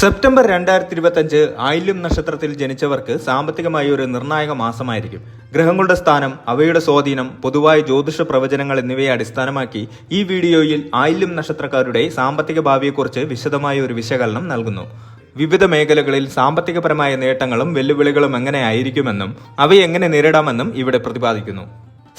September രണ്ടായിരത്തി ഇരുപത്തഞ്ച് ആയില്യം നക്ഷത്രത്തിൽ ജനിച്ചവർക്ക് സാമ്പത്തികമായി ഒരു നിർണായക മാസമായിരിക്കും. ഗ്രഹങ്ങളുടെ സ്ഥാനം അവയുടെ സ്വാധീനം പൊതുവായ ജ്യോതിഷ പ്രവചനങ്ങൾ എന്നിവയെ അടിസ്ഥാനമാക്കി ഈ വീഡിയോയിൽ ആയില്യം നക്ഷത്രക്കാരുടെ സാമ്പത്തിക ഭാവിയെക്കുറിച്ച് വിശദമായ ഒരു വിശകലനം നൽകുന്നു. വിവിധ മേഖലകളിൽ സാമ്പത്തികപരമായ നേട്ടങ്ങളും വെല്ലുവിളികളും എങ്ങനെ ആയിരിക്കുമെന്നും അവയെ എങ്ങനെ നേരിടാമെന്നും ഇവിടെ പ്രതിപാദിക്കുന്നു.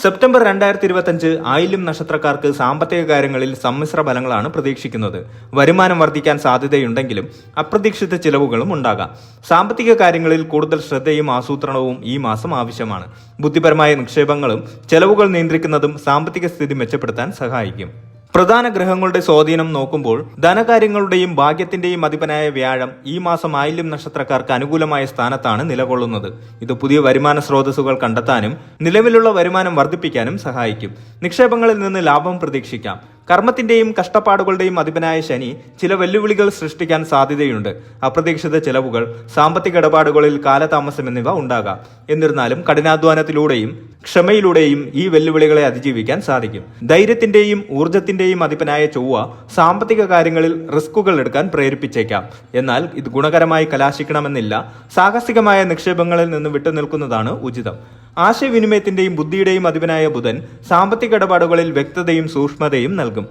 സെപ്റ്റംബർ രണ്ടായിരത്തി ഇരുപത്തഞ്ച് ആയില്യം നക്ഷത്രക്കാർക്ക് സാമ്പത്തിക കാര്യങ്ങളിൽ സമ്മിശ്ര ഫലങ്ങളാണ് പ്രതീക്ഷിക്കുന്നത്. വരുമാനം വർദ്ധിക്കാൻ സാധ്യതയുണ്ടെങ്കിലും അപ്രതീക്ഷിത ചിലവുകളും ഉണ്ടാകാം. സാമ്പത്തിക കാര്യങ്ങളിൽ കൂടുതൽ ശ്രദ്ധയും ആസൂത്രണവും ഈ മാസം ആവശ്യമാണ്. ബുദ്ധിപരമായ നിക്ഷേപങ്ങളും ചെലവുകൾ നിയന്ത്രിക്കുന്നതും സാമ്പത്തിക സ്ഥിതി മെച്ചപ്പെടുത്താൻ സഹായിക്കും. പ്രധാന ഗ്രഹങ്ങളുടെ സ്വാധീനം നോക്കുമ്പോൾ ധനകാര്യങ്ങളുടെയും ഭാഗ്യത്തിന്റെയും അധിപനായ വ്യാഴം ഈ മാസം ആയില്യം നക്ഷത്രക്കാർക്ക് അനുകൂലമായ സ്ഥാനത്താണ് നിലകൊള്ളുന്നത്. ഇത് പുതിയ വരുമാന സ്രോതസ്സുകൾ കണ്ടെത്താനും നിലവിലുള്ള വരുമാനം വർദ്ധിപ്പിക്കാനും സഹായിക്കും. നിക്ഷേപങ്ങളിൽ നിന്ന് ലാഭം പ്രതീക്ഷിക്കാം. കർമ്മത്തിന്റെയും കഷ്ടപ്പാടുകളുടെയും അധിപനായ ശനി ചില വെല്ലുവിളികൾ സൃഷ്ടിക്കാൻ സാധ്യതയുണ്ട്. അപ്രതീക്ഷിത ചെലവുകൾ സാമ്പത്തിക ഇടപാടുകളിൽ കാലതാമസം എന്നിവ ഉണ്ടാകാം. എന്നിരുന്നാലും കഠിനാധ്വാനത്തിലൂടെയും ക്ഷമയിലൂടെയും ഈ വെല്ലുവിളികളെ അതിജീവിക്കാൻ സാധിക്കും. ധൈര്യത്തിന്റെയും ഊർജത്തിന്റെയും അധിപനായ ചൊവ്വ സാമ്പത്തിക കാര്യങ്ങളിൽ റിസ്കുകൾ എടുക്കാൻ പ്രേരിപ്പിച്ചേക്കാം. എന്നാൽ ഇത് ഗുണകരമായി കലാശിക്കണമെന്നില്ല. സാഹസികമായ നിക്ഷേപങ്ങളിൽ നിന്ന് വിട്ടുനിൽക്കുന്നതാണ് ഉചിതം. ആശയവിനിമയത്തിന്റെയും ബുദ്ധിയുടെയും അധിപനായ ബുധൻ സാമ്പത്തിക ഇടപാടുകളിൽ വ്യക്തതയും സൂക്ഷ്മതയും നൽകും.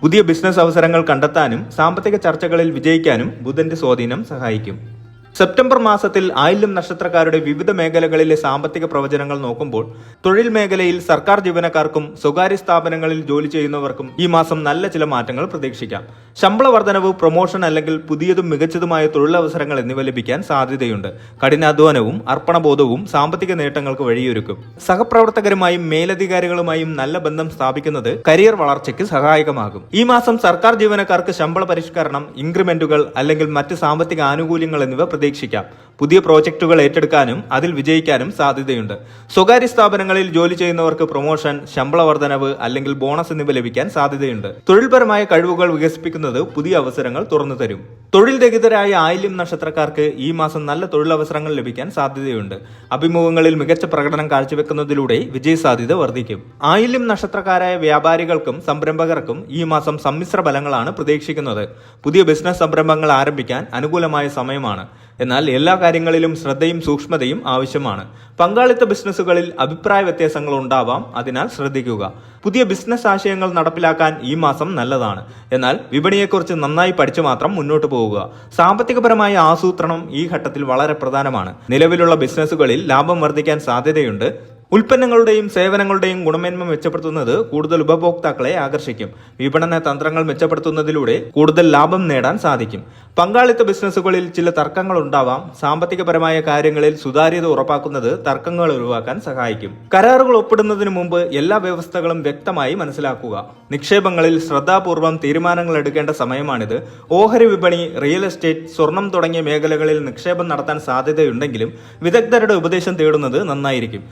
പുതിയ ബിസിനസ് അവസരങ്ങൾ കണ്ടെത്താനും സാമ്പത്തിക ചർച്ചകളിൽ വിജയിക്കാനും ബുധന്റെ സ്വാധീനം സഹായിക്കും. സെപ്റ്റംബർ മാസത്തിൽ ആയില്യം നക്ഷത്രക്കാരുടെ വിവിധ മേഖലകളിലെ സാമ്പത്തിക പ്രവചനങ്ങൾ നോക്കുമ്പോൾ തൊഴിൽ മേഖലയിൽ സർക്കാർ ജീവനക്കാർക്കും സ്വകാര്യ സ്ഥാപനങ്ങളിൽ ജോലി ചെയ്യുന്നവർക്കും ഈ മാസം നല്ല ചില മാറ്റങ്ങൾ പ്രതീക്ഷിക്കാം. ശമ്പള വർധനവ് പ്രൊമോഷൻ അല്ലെങ്കിൽ പുതിയതും മികച്ചതുമായ തൊഴിലവസരങ്ങൾ എന്നിവ ലഭിക്കാൻ സാധ്യതയുണ്ട്. കഠിനാധ്വാനവും അർപ്പണബോധവും സാമ്പത്തിക നേട്ടങ്ങൾക്ക് വഴിയൊരുക്കും. സഹപ്രവർത്തകരുമായും മേലധികാരികളുമായും നല്ല ബന്ധം സ്ഥാപിക്കുന്നത് കരിയർ വളർച്ചയ്ക്ക് സഹായകമാകും. ഈ മാസം സർക്കാർ ജീവനക്കാർക്ക് ശമ്പള പരിഷ്കരണം ഇൻക്രിമെന്റുകൾ അല്ലെങ്കിൽ മറ്റ് സാമ്പത്തിക ആനുകൂല്യങ്ങൾ എന്നിവ പ്രതീക്ഷിക്കാം. പുതിയ പ്രോജക്റ്റുകൾ ഏറ്റെടുക്കാനും അതിൽ വിജയിക്കാനും സാധ്യതയുണ്ട്. സ്വകാര്യ സ്ഥാപനങ്ങളിൽ ജോലി ചെയ്യുന്നവർക്ക് പ്രൊമോഷൻ ശമ്പള വർധനവ് അല്ലെങ്കിൽ ബോണസ് എന്നിവ ലഭിക്കാൻ സാധ്യതയുണ്ട്. തൊഴിൽപരമായ കഴിവുകൾ വികസിപ്പിക്കുന്നത് പുതിയ അവസരങ്ങൾ തുറന്നു തരും. തൊഴിൽ രഹിതരായ ആയില്യം നക്ഷത്രക്കാർക്ക് ഈ മാസം നല്ല തൊഴിലവസരങ്ങൾ ലഭിക്കാൻ സാധ്യതയുണ്ട്. അഭിമുഖങ്ങളിൽ മികച്ച പ്രകടനം കാഴ്ചവെക്കുന്നതിലൂടെ വിജയസാധ്യത വർദ്ധിക്കും. ആയില്യം നക്ഷത്രക്കാരായ വ്യാപാരികൾക്കും സംരംഭകർക്കും ഈ മാസം സമ്മിശ്ര ഫലങ്ങളാണ് പ്രതീക്ഷിക്കുന്നത്. പുതിയ ബിസിനസ് സംരംഭങ്ങൾ ആരംഭിക്കാൻ അനുകൂലമായ സമയമാണ്. എന്നാൽ എല്ലാ കാര്യങ്ങളിലും ശ്രദ്ധയും സൂക്ഷ്മതയും ആവശ്യമാണ്. പങ്കാളിത്ത ബിസിനസ്സുകളിൽ അഭിപ്രായ വ്യത്യാസങ്ങൾ ഉണ്ടാവാം. അതിനാൽ ശ്രദ്ധിക്കുക. പുതിയ ബിസിനസ് ആശയങ്ങൾ നടപ്പിലാക്കാൻ ഈ മാസം നല്ലതാണ്. എന്നാൽ വിപണിയെക്കുറിച്ച് നന്നായി പഠിച്ചു മാത്രം മുന്നോട്ട് പോവുക. സാമ്പത്തികപരമായ ആസൂത്രണം ഈ ഘട്ടത്തിൽ വളരെ പ്രധാനമാണ്. നിലവിലുള്ള ബിസിനസ്സുകളിൽ ലാഭം വർദ്ധിക്കാൻ സാധ്യതയുണ്ട്. ഉൽപ്പന്നങ്ങളുടെയും സേവനങ്ങളുടെയും ഗുണമേന്മ മെച്ചപ്പെടുത്തുന്നത് കൂടുതൽ ഉപഭോക്താക്കളെ ആകർഷിക്കും. വിപണന തന്ത്രങ്ങൾ മെച്ചപ്പെടുത്തുന്നതിലൂടെ കൂടുതൽ ലാഭം നേടാൻ സാധിക്കും. പങ്കാളിത്ത ബിസിനസ്സുകളിൽ ചില തർക്കങ്ങൾ ഉണ്ടാവാം. സാമ്പത്തികപരമായ കാര്യങ്ങളിൽ സുതാര്യത ഉറപ്പാക്കുന്നത് തർക്കങ്ങൾ ഒഴിവാക്കാൻ സഹായിക്കും. കരാറുകൾ ഒപ്പിടുന്നതിന് മുമ്പ് എല്ലാ വ്യവസ്ഥകളും വ്യക്തമായി മനസ്സിലാക്കുക. നിക്ഷേപങ്ങളിൽ ശ്രദ്ധാപൂർവം തീരുമാനങ്ങൾ എടുക്കേണ്ട സമയമാണിത്. ഓഹരി വിപണി റിയൽ എസ്റ്റേറ്റ് സ്വർണം തുടങ്ങിയ മേഖലകളിൽ നിക്ഷേപം നടത്താൻ സാധ്യതയുണ്ടെങ്കിലും വിദഗ്ധരുടെ ഉപദേശം തേടുന്നത് നന്നായിരിക്കും.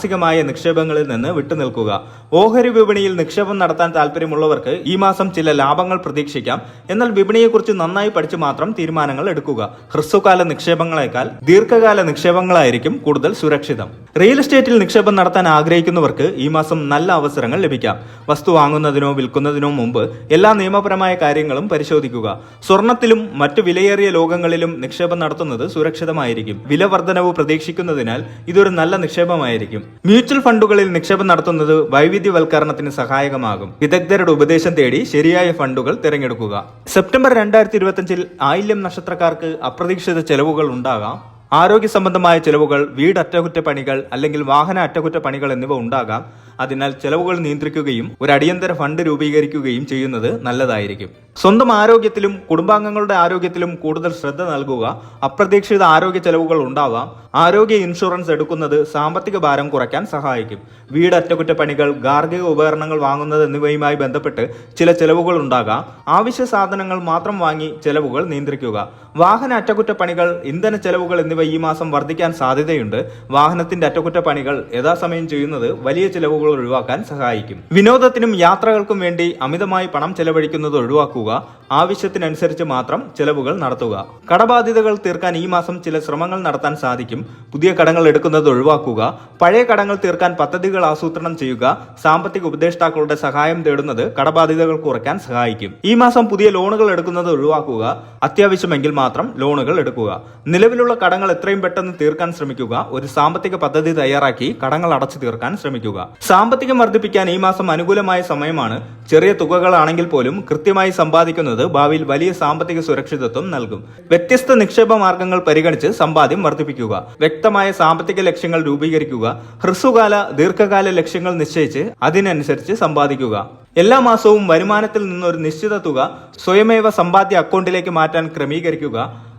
സാഹസികമായ നിക്ഷേപങ്ങളിൽ നിന്ന് വിട്ടുനിൽക്കുക. ഓഹരി വിപണിയിൽ നിക്ഷേപം നടത്താൻ താല്പര്യമുള്ളവർക്ക് ഈ മാസം ചില ലാഭങ്ങൾ പ്രതീക്ഷിക്കാം. എന്നാൽ വിപണിയെക്കുറിച്ച് നന്നായി പഠിച്ച് മാത്രം തീരുമാനങ്ങൾ എടുക്കുക. ഹ്രസ്വകാല നിക്ഷേപങ്ങളെക്കാൾ ദീർഘകാല നിക്ഷേപങ്ങളായിരിക്കും കൂടുതൽ സുരക്ഷിതം. റിയൽ എസ്റ്റേറ്റിൽ നിക്ഷേപം നടത്താൻ ആഗ്രഹിക്കുന്നവർക്ക് ഈ മാസം നല്ല അവസരങ്ങൾ ലഭിക്കാം. വസ്തു വാങ്ങുന്നതിനോ വിൽക്കുന്നതിനോ മുമ്പ് എല്ലാ നിയമപരമായ കാര്യങ്ങളും പരിശോധിക്കുക. സ്വർണത്തിലും മറ്റു വിലയേറിയ ലോകങ്ങളിലും നിക്ഷേപം നടത്തുന്നത് സുരക്ഷിതമായിരിക്കും. വില വർധനവ് പ്രതീക്ഷിക്കുന്നതിനാൽ ഇതൊരു നല്ല നിക്ഷേപമായിരിക്കും. മ്യൂച്വൽ ഫണ്ടുകളിൽ നിക്ഷേപം നടത്തുന്നത് വൈവിധ്യവൽക്കരണത്തിന് സഹായകമാകും. വിദഗ്ധരുടെ ഉപദേശം തേടി ശരിയായ ഫണ്ടുകൾ തിരഞ്ഞെടുക്കുക. സെപ്റ്റംബർ രണ്ടായിരത്തി ഇരുപത്തിയഞ്ചിൽ ആയില്യം നക്ഷത്രക്കാർക്ക് അപ്രതീക്ഷിത ചെലവുകൾ ഉണ്ടാകാം. ആരോഗ്യ സംബന്ധമായ ചെലവുകൾ വീട് അറ്റകുറ്റപ്പണികൾ അല്ലെങ്കിൽ വാഹന അറ്റകുറ്റപ്പണികൾ എന്നിവ ഉണ്ടാകാം. അതിനാൽ ചെലവുകൾ നിയന്ത്രിക്കുകയും ഒരു അടിയന്തര ഫണ്ട് രൂപീകരിക്കുകയും ചെയ്യുന്നത് നല്ലതായിരിക്കും. സ്വന്തം ആരോഗ്യത്തിലും കുടുംബാംഗങ്ങളുടെ ആരോഗ്യത്തിലും കൂടുതൽ ശ്രദ്ധ നൽകുക അപ്രതീക്ഷിത ആരോഗ്യ ചെലവുകൾ ഉണ്ടാവാം ആരോഗ്യ ഇൻഷുറൻസ് എടുക്കുന്നത് സാമ്പത്തിക ഭാരം കുറയ്ക്കാൻ സഹായിക്കും. വീട് അറ്റകുറ്റപ്പണികൾ ഗാർഹിക ഉപകരണങ്ങൾ വാങ്ങുന്നത് എന്നിവയുമായി ബന്ധപ്പെട്ട് ചില ചെലവുകൾ ഉണ്ടാകാം. ആവശ്യ സാധനങ്ങൾ മാത്രം വാങ്ങി ചെലവുകൾ നിയന്ത്രിക്കുക. വാഹന അറ്റകുറ്റപ്പണികൾ ഇന്ധന ചെലവുകൾ എന്നിവ ഈ മാസം വർദ്ധിക്കാൻ സാധ്യതയുണ്ട്. വാഹനത്തിന്റെ അറ്റകുറ്റപ്പണികൾ യഥാസമയം ചെയ്യുന്നത് വലിയ ചിലവുകൾ ഒഴിവാക്കാൻ സഹായിക്കും. വിനോദത്തിനും യാത്രകൾക്കും വേണ്ടി അമിതമായി പണം ചെലവഴിക്കുന്നത് ഒഴിവാക്കുക ആവശ്യത്തിനനുസരിച്ച് മാത്രം ചെലവുകൾ നടത്തുക. കടബാധ്യതകൾ തീർക്കാൻ ഈ മാസം ചില ശ്രമങ്ങൾ നടത്താൻ സാധിക്കും. പുതിയ കടങ്ങൾ എടുക്കുന്നത് ഒഴിവാക്കുക പഴയ കടങ്ങൾ തീർക്കാൻ പദ്ധതികൾ ആസൂത്രണം ചെയ്യുക സാമ്പത്തിക ഉപദേഷ്ടാക്കളുടെ സഹായം തേടുന്നത് കടബാധ്യതകൾ കുറയ്ക്കാൻ സഹായിക്കും. ഈ മാസം പുതിയ ലോണുകൾ എടുക്കുന്നത് ഒഴിവാക്കുക അത്യാവശ്യമെങ്കിൽ മാത്രം ലോണുകൾ എടുക്കുക. നിലവിലുള്ള കടങ്ങൾ എത്രയും പെട്ടെന്ന് തീർക്കാൻ ശ്രമിക്കുക ഒരു സാമ്പത്തിക പദ്ധതി തയ്യാറാക്കി കടങ്ങൾ അടച്ചു തീർക്കാൻ ശ്രമിക്കുക. സാമ്പത്തികം വർദ്ധിപ്പിക്കാൻ ഈ മാസം അനുകൂലമായ സമയമാണ്. ചെറിയ തുകകളാണെങ്കിൽ പോലും കൃത്യമായി സമ്പാദിക്കുന്നത് ഭാവിയിൽ വലിയ സാമ്പത്തിക സുരക്ഷിതത്വം നൽകും. വ്യത്യസ്ത നിക്ഷേപ മാർഗങ്ങൾ പരിഗണിച്ച് സമ്പാദ്യം വർദ്ധിപ്പിക്കുക. വ്യക്തമായ സാമ്പത്തിക ലക്ഷ്യങ്ങൾ രൂപീകരിക്കുക. ഹ്രസ്വകാല ദീർഘകാല ലക്ഷ്യങ്ങൾ നിശ്ചയിച്ച് അതിനനുസരിച്ച് സമ്പാദിക്കുക. എല്ലാ മാസവും വരുമാനത്തിൽ നിന്നൊരു നിശ്ചിത തുക സ്വയമേവ സമ്പാദ്യ അക്കൗണ്ടിലേക്ക് മാറ്റാൻ ക്രമീകരിക്കുക.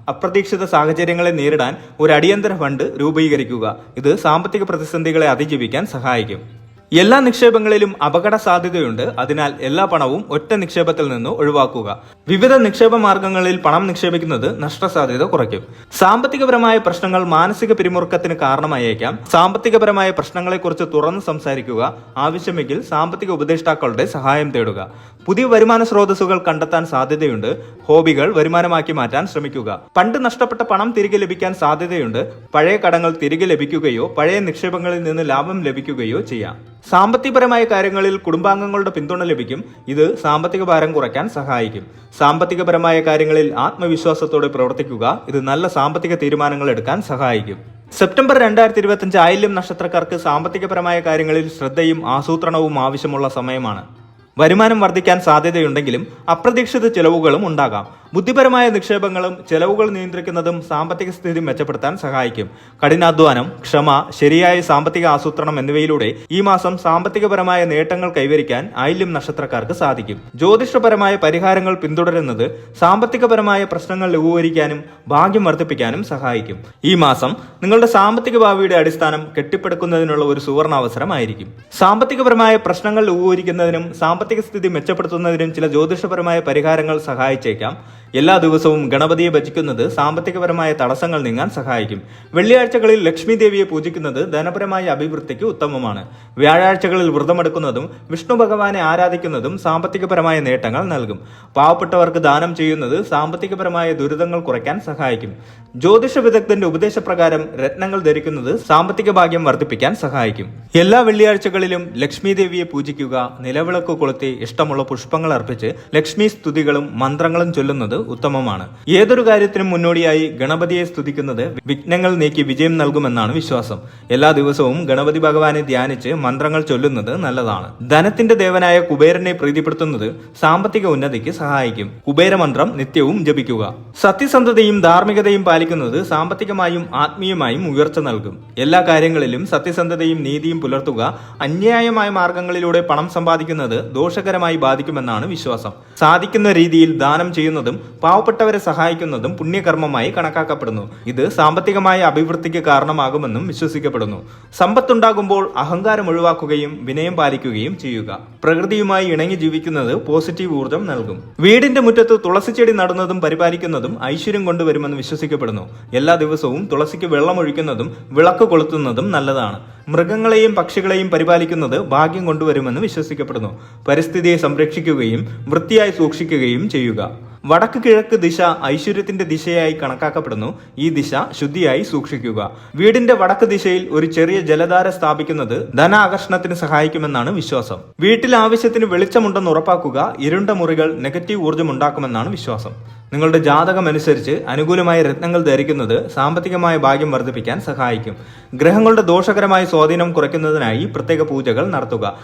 അപ്രതീക്ഷിത സാഹചര്യങ്ങളെ നേരിടാൻ ഒരു അടിയന്തര ഫണ്ട് രൂപീകരിക്കുക. ഇത് സാമ്പത്തിക പ്രതിസന്ധികളെ അതിജീവിക്കാൻ സഹായിക്കും. എല്ലാ നിക്ഷേപങ്ങളിലും അപകട സാധ്യതയുണ്ട്. അതിനാൽ എല്ലാ പണവും ഒറ്റ നിക്ഷേപത്തിൽ നിന്ന് ഒഴിവാക്കുക. വിവിധ നിക്ഷേപ മാർഗങ്ങളിൽ പണം നിക്ഷേപിക്കുന്നത് നഷ്ടസാധ്യത കുറയ്ക്കും. സാമ്പത്തികപരമായ പ്രശ്നങ്ങൾ മാനസിക പിരിമുറുക്കത്തിന് കാരണമായേക്കാം. സാമ്പത്തികപരമായ പ്രശ്നങ്ങളെക്കുറിച്ച് തുറന്ന് സംസാരിക്കുക. ആവശ്യമെങ്കിൽ സാമ്പത്തിക ഉപദേഷ്ടാക്കളുടെ സഹായം തേടുക. പുതിയ വരുമാന സ്രോതസ്സുകൾ കണ്ടെത്താൻ സാധ്യതയുണ്ട്. ഹോബികൾ വരുമാനമാക്കി മാറ്റാൻ ശ്രമിക്കുക. പണ്ട് നഷ്ടപ്പെട്ട പണം തിരികെ ലഭിക്കാൻ സാധ്യതയുണ്ട്. പഴയ കടങ്ങൾ തിരികെ ലഭിക്കുകയോ പഴയ നിക്ഷേപങ്ങളിൽ നിന്ന് ലാഭം ലഭിക്കുകയോ ചെയ്യാം. സാമ്പത്തികപരമായ കാര്യങ്ങളിൽ കുടുംബാംഗങ്ങളുടെ പിന്തുണ ലഭിക്കും. ഇത് സാമ്പത്തിക ഭാരം കുറയ്ക്കാൻ സഹായിക്കും. സാമ്പത്തികപരമായ കാര്യങ്ങളിൽ ആത്മവിശ്വാസത്തോടെ പ്രവർത്തിക്കുക. ഇത് നല്ല സാമ്പത്തിക തീരുമാനങ്ങൾ എടുക്കാൻ സഹായിക്കും. സെപ്റ്റംബർ രണ്ടായിരത്തി ഇരുപത്തിയഞ്ച് ആയില്യം നക്ഷത്രക്കാർക്ക് സാമ്പത്തികപരമായ കാര്യങ്ങളിൽ ശ്രദ്ധയും ആസൂത്രണവും ആവശ്യമുള്ള സമയമാണ്. വരുമാനം വർദ്ധിക്കാൻ സാധ്യതയുണ്ടെങ്കിലും അപ്രതീക്ഷിത ചിലവുകളും ഉണ്ടാകാം. ബുദ്ധിപരമായ നിക്ഷേപങ്ങളും ചെലവുകൾ നിയന്ത്രിക്കുന്നതും സാമ്പത്തിക സ്ഥിതി മെച്ചപ്പെടുത്താൻ സഹായിക്കും. കഠിനാധ്വാനം ക്ഷമ ശരിയായ സാമ്പത്തിക ആസൂത്രണം എന്നിവയിലൂടെ ഈ മാസം സാമ്പത്തികപരമായ നേട്ടങ്ങൾ കൈവരിക്കാൻ ആയില്യം നക്ഷത്രക്കാർക്ക് സാധിക്കും. ജ്യോതിഷപരമായ പരിഹാരങ്ങൾ പിന്തുടരുന്നത് സാമ്പത്തികപരമായ പ്രശ്നങ്ങൾ ലഘൂകരിക്കാനും ഭാഗ്യം വർദ്ധിപ്പിക്കാനും സഹായിക്കും. ഈ മാസം നിങ്ങളുടെ സാമ്പത്തിക ഭാവിയുടെ അടിസ്ഥാനം കെട്ടിപ്പടുക്കുന്നതിനുള്ള ഒരു സുവർണ അവസരമായിരിക്കും സാമ്പത്തികപരമായ പ്രശ്നങ്ങൾ ലഘൂകരിക്കുന്നതിനും സാമ്പത്തിക സ്ഥിതി മെച്ചപ്പെടുത്തുന്നതിനും ചില ജ്യോതിഷപരമായ പരിഹാരങ്ങൾ സഹായിച്ചേക്കാം. എല്ലാ ദിവസവും ഗണപതിയെ ഭജിക്കുന്നത് സാമ്പത്തികപരമായ തടസ്സങ്ങൾ നീങ്ങാൻ സഹായിക്കും. വെള്ളിയാഴ്ചകളിൽ ലക്ഷ്മി ദേവിയെ പൂജിക്കുന്നത് ധനപരമായ അഭിവൃദ്ധിക്ക് ഉത്തമമാണ്. വ്യാഴാഴ്ചകളിൽ വ്രതമെടുക്കുന്നതും വിഷ്ണു ഭഗവാനെ ആരാധിക്കുന്നതും സാമ്പത്തികപരമായ നേട്ടങ്ങൾ നൽകും. പാവപ്പെട്ടവർക്ക് ദാനം ചെയ്യുന്നത് സാമ്പത്തികപരമായ ദുരിതങ്ങൾ കുറയ്ക്കാൻ സഹായിക്കും. ജ്യോതിഷ വിദഗ്ധന്റെ ഉപദേശപ്രകാരം രത്നങ്ങൾ ധരിക്കുന്നത് സാമ്പത്തിക ഭാഗ്യം വർദ്ധിപ്പിക്കാൻ സഹായിക്കും. എല്ലാ വെള്ളിയാഴ്ചകളിലും ലക്ഷ്മി ദേവിയെ പൂജിക്കുക നിലവിളക്ക് കൊളുത്തി ഇഷ്ടമുള്ള പുഷ്പങ്ങൾ അർപ്പിച്ച് ലക്ഷ്മി സ്തുതികളും മന്ത്രങ്ങളും ചൊല്ലുന്നത് ഉത്തമമാണ്. ഏതൊരു കാര്യത്തിനും മുന്നോടിയായി ഗണപതിയെ സ്തുതിക്കുന്നത് വിഘ്നങ്ങൾ നീക്കി വിജയം നൽകുമെന്നാണ് വിശ്വാസം. എല്ലാ ദിവസവും ഗണപതി ഭഗവാനെ ധ്യാനിച്ച് മന്ത്രങ്ങൾ ചൊല്ലുന്നത് നല്ലതാണ്. ധനത്തിന്റെ ദേവനായ കുബേരനെ പ്രീതിപ്പെടുത്തുന്നത് സാമ്പത്തിക ഉന്നതിക്ക് സഹായിക്കും. കുബേരമന്ത്രം നിത്യവും ജപിക്കുക. സത്യസന്ധതയും ധാർമ്മികതയും പാലിക്കുന്നത് സാമ്പത്തികമായും ആത്മീയമായും ഉയർച്ച നൽകും. എല്ലാ കാര്യങ്ങളിലും സത്യസന്ധതയും നീതിയും പുലർത്തുക അന്യായമായ മാർഗങ്ങളിലൂടെ പണം സമ്പാദിക്കുന്നത് ദോഷകരമായി ബാധിക്കുമെന്നാണ് വിശ്വാസം. സാധിക്കുന്ന രീതിയിൽ ദാനം ചെയ്യുന്നതും പാവപ്പെട്ടവരെ സഹായിക്കുന്നതും പുണ്യകർമ്മമായി കണക്കാക്കപ്പെടുന്നു. ഇത് സാമ്പത്തികമായ അഭിവൃദ്ധിക്ക് കാരണമാകുമെന്നും വിശ്വസിക്കപ്പെടുന്നു. സമ്പത്തുണ്ടാകുമ്പോൾ അഹങ്കാരം ഒഴിവാക്കുകയും വിനയം പാലിക്കുകയും ചെയ്യുക. പ്രകൃതിയുമായി ഇണങ്ങി ജീവിക്കുന്നത് പോസിറ്റീവ് ഊർജം നൽകും. വീടിന്റെ മുറ്റത്ത് തുളസിച്ചെടി നടുന്നതും പരിപാലിക്കുന്നതും ഐശ്വര്യം കൊണ്ടുവരുമെന്ന് വിശ്വസിക്കപ്പെടുന്നു. എല്ലാ ദിവസവും തുളസിക്ക് വെള്ളമൊഴിക്കുന്നതും വിളക്ക് കൊളുത്തുന്നതും നല്ലതാണ്. മൃഗങ്ങളെയും പക്ഷികളെയും പരിപാലിക്കുന്നത് ഭാഗ്യം കൊണ്ടുവരുമെന്ന് വിശ്വസിക്കപ്പെടുന്നു. പരിസ്ഥിതിയെ സംരക്ഷിക്കുകയും വൃത്തിയായി സൂക്ഷിക്കുകയും ചെയ്യുക. വടക്ക് കിഴക്ക് ദിശ ഐശ്വര്യത്തിന്റെ ദിശയായി കണക്കാക്കപ്പെടുന്നു. ഈ ദിശ ശുദ്ധിയായി സൂക്ഷിക്കുക. വീടിന്റെ വടക്ക് ദിശയിൽ ഒരു ചെറിയ ജലധാര സ്ഥാപിക്കുന്നത് ധനാകർഷണത്തിന് സഹായിക്കുമെന്നാണ് വിശ്വാസം. വീട്ടിൽ ആവശ്യത്തിന് വെളിച്ചമുണ്ടെന്ന് ഉറപ്പാക്കുക ഇരുണ്ട മുറികൾ നെഗറ്റീവ് ഊർജം ഉണ്ടാക്കുമെന്നാണ് വിശ്വാസം. നിങ്ങളുടെ ജാതകം അനുസരിച്ച് അനുകൂലമായ രത്നങ്ങൾ ധരിക്കുന്നത് സാമ്പത്തികമായ ഭാഗ്യം വർദ്ധിപ്പിക്കാൻ സഹായിക്കും. ഗ്രഹങ്ങളുടെ ദോഷകരമായ സ്വാധീനം കുറയ്ക്കുന്നതിനായി പ്രത്യേക പൂജകൾ നടത്തുക.